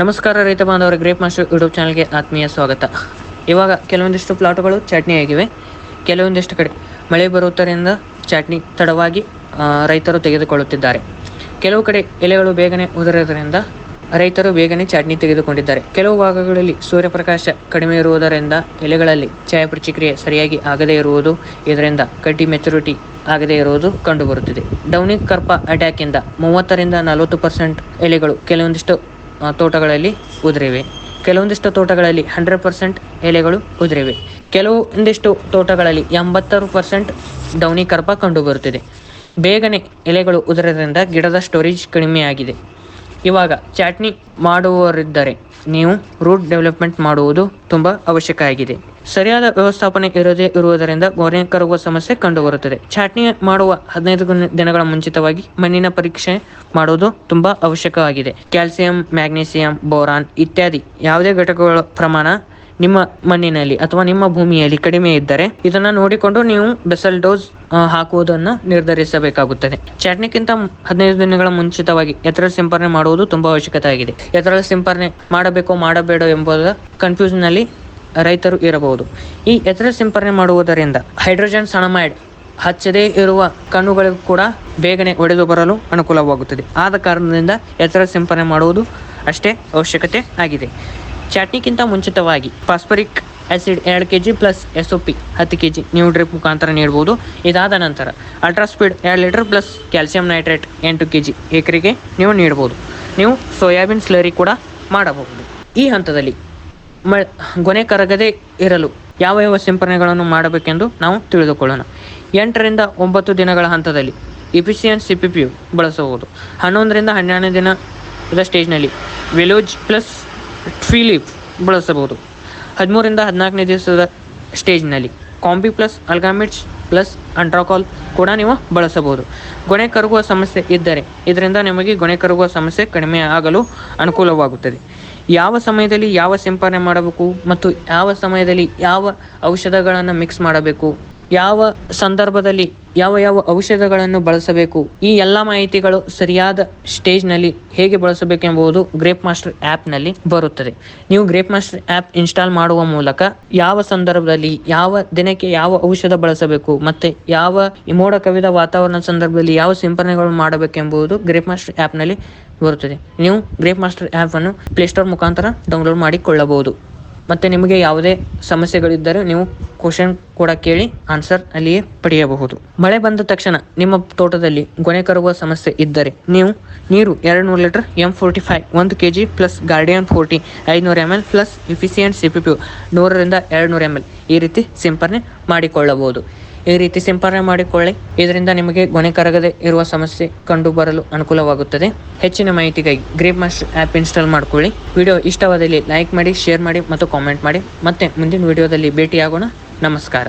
ನಮಸ್ಕಾರ ರೈತ ಬಾಂಧವರ ಗ್ರೇಪ್ ಮಾಸ್ಟರ್ ಯೂಟ್ಯೂಬ್ ಚಾನಲ್ಗೆ ಆತ್ಮೀಯ ಸ್ವಾಗತ. ಇವಾಗ ಕೆಲವೊಂದಿಷ್ಟು ಪ್ಲಾಟ್ಗಳು ಚಟ್ನಿ ಆಗಿವೆ. ಕೆಲವೊಂದಿಷ್ಟು ಕಡೆ ಮಳೆ ಬರುವುದರಿಂದ ಚಟ್ನಿ ತಡವಾಗಿ ರೈತರು ತೆಗೆದುಕೊಳ್ಳುತ್ತಿದ್ದಾರೆ. ಕೆಲವು ಕಡೆ ಎಲೆಗಳು ಬೇಗನೆ ಉದುರೋದರಿಂದ ರೈತರು ಬೇಗನೆ ಚಟ್ನಿ ತೆಗೆದುಕೊಂಡಿದ್ದಾರೆ. ಕೆಲವು ಭಾಗಗಳಲ್ಲಿ ಸೂರ್ಯಪ್ರಕಾಶ ಕಡಿಮೆ ಇರುವುದರಿಂದ ಎಲೆಗಳಲ್ಲಿ ಛಾಯ ಪ್ರತಿಕ್ರಿಯೆ ಸರಿಯಾಗಿ ಆಗದೇ ಇರುವುದು, ಇದರಿಂದ ಕಡ್ಡಿ ಮೆಚುರಿಟಿ ಆಗದೇ ಇರುವುದು ಕಂಡುಬರುತ್ತಿದೆ. ಡೌನಿ ಕರ್ಪ ಅಟ್ಯಾಕ್ ಇಂದ ಮೂವತ್ತರಿಂದ ನಲವತ್ತು ಪರ್ಸೆಂಟ್ ಎಲೆಗಳು ಕೆಲವೊಂದಿಷ್ಟು ತೋಟಗಳಲ್ಲಿ ಉದುರಿವೆ. ಕೆಲವೊಂದಿಷ್ಟು ತೋಟಗಳಲ್ಲಿ ಹಂಡ್ರೆಡ್ ಪರ್ಸೆಂಟ್ ಎಲೆಗಳು ಉದುರಿವೆ. ಕೆಲವೊಂದಿಷ್ಟು ತೋಟಗಳಲ್ಲಿ ಎಂಬತ್ತಾರು ಪರ್ಸೆಂಟ್ ಡೌನಿ ಕರ್ಪ ಕಂಡುಬರುತ್ತಿದೆ. ಬೇಗನೆ ಎಲೆಗಳು ಉದುರೋದ್ರಿಂದ ಗಿಡದ ಸ್ಟೋರೇಜ್ ಕಡಿಮೆಯಾಗಿದೆ. ಇವಾಗ ಚಾಟ್ನಿ ಮಾಡುವವರಿದ್ದರೆ ನೀವು ರೂಟ್ ಡೆವಲಪ್ಮೆಂಟ್ ಮಾಡುವುದು ತುಂಬ ಅವಶ್ಯಕ ಆಗಿದೆ. ಸರಿಯಾದ ವ್ಯವಸ್ಥಾಪನೆ ಇರದೇ ಇರುವುದರಿಂದ ಗೊನೆ ಕರಗುವ ಸಮಸ್ಯೆ ಕಂಡುಬರುತ್ತದೆ. ಚಾಟ್ನಿ ಮಾಡುವ ಹದಿನೈದು ದಿನಗಳ ಮುಂಚಿತವಾಗಿ ಮಣ್ಣಿನ ಪರೀಕ್ಷೆ ಮಾಡುವುದು ತುಂಬಾ ಅವಶ್ಯಕವಾಗಿದೆ. ಕ್ಯಾಲ್ಸಿಯಂ, ಮ್ಯಾಗ್ನೀಸಿಯಂ, ಬೋರಾನ್ ಇತ್ಯಾದಿ ಯಾವುದೇ ಘಟಕಗಳ ಪ್ರಮಾಣ ನಿಮ್ಮ ಮಣ್ಣಿನಲ್ಲಿ ಅಥವಾ ನಿಮ್ಮ ಭೂಮಿಯಲ್ಲಿ ಕಡಿಮೆ ಇದ್ದರೆ ಇದನ್ನ ನೋಡಿಕೊಂಡು ನೀವು ಬೆಸಲ್ ಡೋಸ್ ಹಾಕುವುದನ್ನು ನಿರ್ಧರಿಸಬೇಕಾಗುತ್ತದೆ. ಚಟ್ನಿಕ್ಕಿಂತ ಹದಿನೈದು ದಿನಗಳ ಮುಂಚಿತವಾಗಿ ಎತ್ತರ ಸಿಂಪರಣೆ ಮಾಡುವುದು ತುಂಬಾ ಅವಶ್ಯಕತೆ ಆಗಿದೆ ಎತ್ತರ ಸಿಂಪರಣೆ ಮಾಡಬೇಕೋ ಮಾಡಬೇಡ ಎಂಬುದರ ಕನ್ಫ್ಯೂಷನ್ನಲ್ಲಿ ರೈತರು ಇರಬಹುದು. ಈ ಎತ್ತರ ಸಿಂಪರಣೆ ಮಾಡುವುದರಿಂದ ಹೈಡ್ರೋಜನ್ ಸಣಮೈಡ್ ಹಚ್ಚದೇ ಇರುವ ಕಣ್ಣುಗಳಿಗೂ ಕೂಡ ಬೇಗನೆ ಒಡೆದು ಬರಲು ಅನುಕೂಲವಾಗುತ್ತದೆ. ಆದ ಕಾರಣದಿಂದ ಎತ್ತರ ಸಿಂಪರಣೆ ಮಾಡುವುದು ಅಷ್ಟೇ ಅವಶ್ಯಕತೆ ಆಗಿದೆ. ಚಟ್ನಿಗಿಂತ ಮುಂಚಿತವಾಗಿ ಫಾಸ್ಫರಿಕ್ ಆಸಿಡ್ ಎರಡು K G plus S O P ಹತ್ತು ಕೆ ಜಿ ನ್ಯೂ ಡ್ರಿಪ್ ಮುಖಾಂತರ ನೀಡಬಹುದು. ಇದಾದ ನಂತರ ಅಲ್ಟ್ರಾಸ್ಪೀಡ್ ಎರಡು ಲೀಟರ್ ಪ್ಲಸ್ ಕ್ಯಾಲ್ಸಿಯಂ ನೈಟ್ರೇಟ್ ಎಂಟು ಕೆ ಜಿ ಎಕರೆಗೆ ನೀವು ನೀಡಬಹುದು. ನೀವು ಸೋಯಾಬೀನ್ ಸ್ಲರಿ ಕೂಡ ಮಾಡಬಹುದು. ಈ ಹಂತದಲ್ಲಿ ಗೊನೆ ಕರಗದೆ ಇರಲು ಯಾವ ಯಾವ ಸಿಂಪರಣೆಗಳನ್ನು ಮಾಡಬೇಕೆಂದು ನಾವು ತಿಳಿದುಕೊಳ್ಳೋಣ. ಎಂಟರಿಂದ ಒಂಬತ್ತು ದಿನಗಳ ಹಂತದಲ್ಲಿ ಇಫಿಷಿಯನ್ ಸಿ ಪಿ ಪಿ ಬಳಸಬಹುದು. ಹನ್ನೊಂದರಿಂದ ಹನ್ನೆರಡನೇ ದಿನದ ಸ್ಟೇಜ್ನಲ್ಲಿ ವಿಲೋಜ್ ಪ್ಲಸ್ ಫಿಲಿಪ್ ಬಳಸಬಹುದು. ಹದಿಮೂರಿಂದ ಹದಿನಾಲ್ಕನೇ ದಿವಸದ ಸ್ಟೇಜ್ನಲ್ಲಿ ಕಾಂಬಿ ಪ್ಲಸ್ ಅಲ್ಗಾಮಿಟ್ಸ್ ಪ್ಲಸ್ ಅಂಟ್ರಾಕಾಲ್ ಕೂಡ ನೀವು ಬಳಸಬಹುದು. ಗೊಣೆ ಕರಗುವ ಸಮಸ್ಯೆ ಇದ್ದರೆ ಇದರಿಂದ ನಿಮಗೆ ಗೊಣೆ ಕರಗುವ ಸಮಸ್ಯೆ ಕಡಿಮೆ ಆಗಲು ಅನುಕೂಲವಾಗುತ್ತದೆ. ಯಾವ ಸಮಯದಲ್ಲಿ ಯಾವ ಸಿಂಪರಣೆ ಮಾಡಬೇಕು ಮತ್ತು ಯಾವ ಸಮಯದಲ್ಲಿ ಯಾವ ಔಷಧಗಳನ್ನು ಮಿಕ್ಸ್ ಮಾಡಬೇಕು, ಯಾವ ಸಂದರ್ಭದಲ್ಲಿ ಯಾವ ಯಾವ ಔಷಧಗಳನ್ನು ಬಳಸಬೇಕು? ಈ ಎಲ್ಲ ಮಾಹಿತಿಗಳು ಸರಿಯಾದ ಸ್ಟೇಜ್ನಲ್ಲಿ ಹೇಗೆ ಬಳಸಬೇಕೆಂಬುದು ಗ್ರೇಪ್ ಮಾಸ್ಟರ್ ಆ್ಯಪ್ನಲ್ಲಿ ಬರುತ್ತದೆ. ನೀವು ಗ್ರೇಪ್ ಮಾಸ್ಟರ್ ಆ್ಯಪ್ ಇನ್ಸ್ಟಾಲ್ ಮಾಡುವ ಮೂಲಕ ಯಾವ ಸಂದರ್ಭದಲ್ಲಿ, ಯಾವ ದಿನಕ್ಕೆ ಯಾವ ಔಷಧ ಬಳಸಬೇಕು ಮತ್ತೆ ಯಾವ ಮೋಡ ಕವಿದ ವಾತಾವರಣ ಸಂದರ್ಭದಲ್ಲಿ ಯಾವ ಸಿಂಪರಣೆಗಳು ಮಾಡಬೇಕೆಂಬುದು ಗ್ರೇಪ್ ಮಾಸ್ಟರ್ ಆ್ಯಪ್ನಲ್ಲಿ ಬರುತ್ತದೆ. ನೀವು ಗ್ರೇಪ್ ಮಾಸ್ಟರ್ ಆ್ಯಪನ್ನು ಪ್ಲೇಸ್ಟೋರ್ ಮುಖಾಂತರ ಡೌನ್ಲೋಡ್ ಮಾಡಿಕೊಳ್ಳಬಹುದು. ಮತ್ತೆ ನಿಮಗೆ ಯಾವುದೇ ಸಮಸ್ಯೆಗಳಿದ್ದರೆ ನೀವು ಕ್ವಶನ್ ಕೂಡ ಕೇಳಿ ಆನ್ಸರ್ ಅಲ್ಲಿಯೇ ಪಡೆಯಬಹುದು. ಮಳೆ ಬಂದ ತಕ್ಷಣ ನಿಮ್ಮ ತೋಟದಲ್ಲಿ ಗೊನೆ ಕರುವ ಸಮಸ್ಯೆ ಇದ್ದರೆ ನೀವು ನೀರು ಎರಡು ನೂರು ಲೀಟರ್ ಎಂ ಫೋರ್ಟಿ ಫೈವ್ ಒಂದು K G plus guardian forty ಐದುನೂರು M L plus efficient C P P ನೂರರಿಂದ ಎರಡು ನೂರು ಎಂ ಎಲ್ ಈ ರೀತಿ ಸಿಂಪರಣೆ ಮಾಡಿಕೊಳ್ಳಬಹುದು. ಈ ರೀತಿ ಸಿಂಪರಣೆ ಮಾಡಿಕೊಳ್ಳಿ. ಇದರಿಂದ ನಿಮಗೆ ಗೊನೆ ಕರಗದೆ ಇರುವ ಸಮಸ್ಯೆ ಕಂಡು ಬರಲು ಅನುಕೂಲವಾಗುತ್ತದೆ. ಹೆಚ್ಚಿನ ಮಾಹಿತಿಗಾಗಿ ಗ್ರೇಪ್ ಮಾಸ್ಟರ್ ಆ್ಯಪ್ ಇನ್ಸ್ಟಾಲ್ ಮಾಡಿಕೊಳ್ಳಿ. ವಿಡಿಯೋ ಇಷ್ಟವಾದಲ್ಲಿ ಲೈಕ್ ಮಾಡಿ, ಶೇರ್ ಮಾಡಿ ಮತ್ತು ಕಾಮೆಂಟ್ ಮಾಡಿ. ಮತ್ತೆ ಮುಂದಿನ ವಿಡಿಯೋದಲ್ಲಿ ಭೇಟಿಯಾಗೋಣ. ನಮಸ್ಕಾರ.